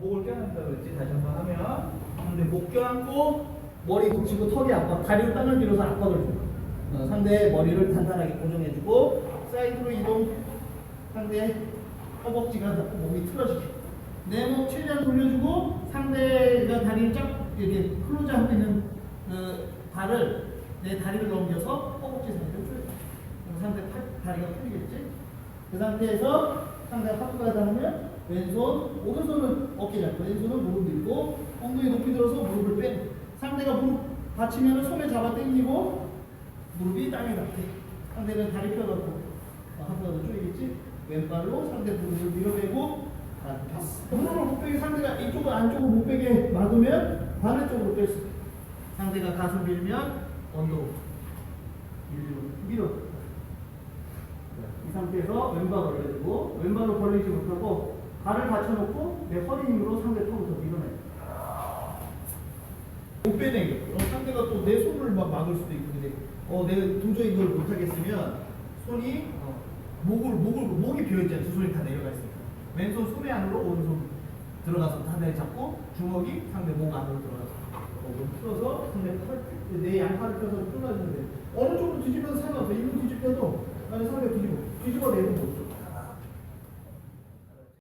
목을 껴안는다 그랬지. 다시 한번 하면. 근데 목 껴안고 머리 붙이고 턱이 압박 다리로 땅을 밀어서 압박을 줘. 어, 상대의 머리를 단단하게 고정해주고 사이드로 이동. 상대 허벅지가 몸이 틀어지게. 내목 최대한 돌려주고 상대가 다리를 쫙 이렇게 클로즈하고 있는 어, 발을 내 다리를 넘겨서 허벅지 상태를 그럼 상대 팔, 다리가 풀리겠지? 그 상태에서 상대가 파크가 닿으면 왼손, 오른손은 어깨 잡고 왼손은 무릎 밀고 엉덩이 높이 들어서 무릎을 빼고 상대가 무릎 받치면 손에 잡아 당기고 무릎이 땅에 닿게. 상대는 다리 펴갖고 한번더 쪼이겠지? 왼발로 상대 무릎을 밀어내고 패스 무릎을 못 빼게 상대가 이쪽을 안쪽으로 못 빼게 막으면 반대쪽으로 뺄수 상대가 가슴 밀면 언더 밀어 밀어 이 상태에서 왼발 올려주고 왼발로 벌리지 못하고 발을 받쳐놓고 내 허리 힘으로 상대 턱부터 밀어내. 못 빼내게. 어, 상대가 또 내 손을 막 막을 수도 있고 근데 어 내가 도저히 이걸 못하겠으면 손이 어, 목을 목을 목이 비어 있잖아 두 손이 다 내려가 있으니까 왼손 소매 안으로 오른손 들어가서 다리 잡고 주먹이 상대 목 안으로 들어가서 어, 몸 풀어서 상대 팔, 내 양팔을 펴서 풀어주면 돼. 어느 쪽으로 뒤집어도 상관없어. 이로 뒤집혀도 아니 상대 뒤집어 뒤집어 내는 거.